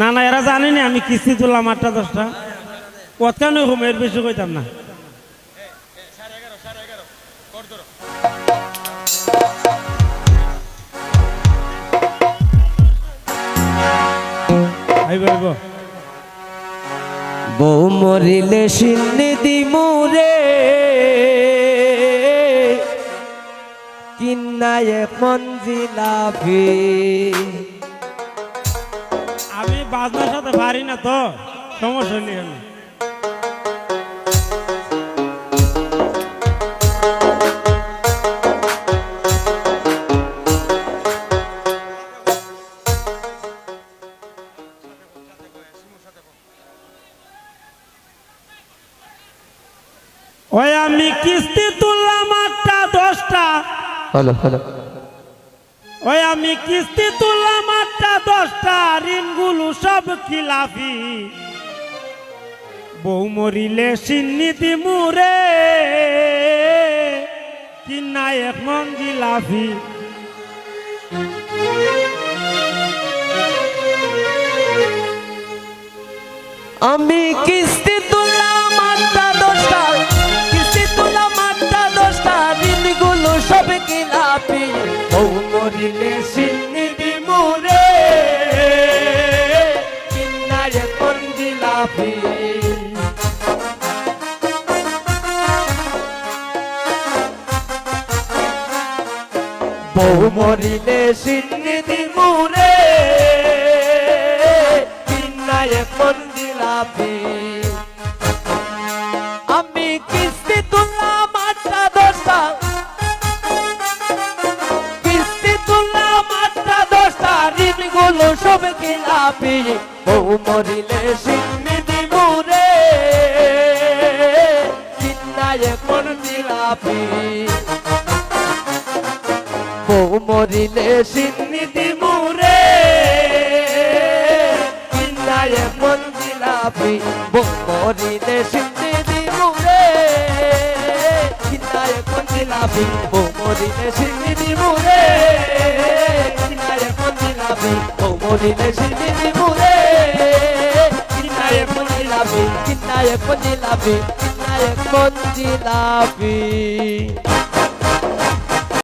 না না, এরা জানি না, আমি কিস্তি তুললাম আটটা, দশটা। কতখানি হুম এর বেশি কইতাম না। বউ মরিলে সিন্নি দিমুরে কিন্নায় মঞ্জিলাভি বাজনার সাথে পারি না তো সমস্যা নেই আমি ওই আমি কিস্তি তুললাম আটটা দশটা। ওই আমি কিস্তি তুললাম আটটা দশটা। ঋণগুলো সব খিলাফি। বউ মরিলে সিন্নিতি মুরে কিনা এক মন জিলাফি। আমি কিস্তি মঞ্জিলাভি বউ মরিলে সিন্নি দিমুরে কিন্নায় মঞ্জিলাভি আমি কিস্তি তুললাম আটটা দশটা। কিস্তি তুললাম আটটা দশটা, ঋণগুলো সব কিলাপি। বউ মরিলে সিন্নি কিন্নায় মঞ্জিলাভি বউ মরিলে সিন্নি দিমুরে কিন্নায় মঞ্জিলাপি বউ মরিলে সিন্নি দিমুরে কিন্নায় মঞ্জিলাপি বউ মরিলে সিন্নি দিমুরে কিন্নায় মঞ্জিলাপি বউ মরিলে সিন্নি দিমুরে কিন্নায় মঞ্জিলাপি কিন্নায় মঞ্জিলাপি কিন্নায় মঞ্জিলাপি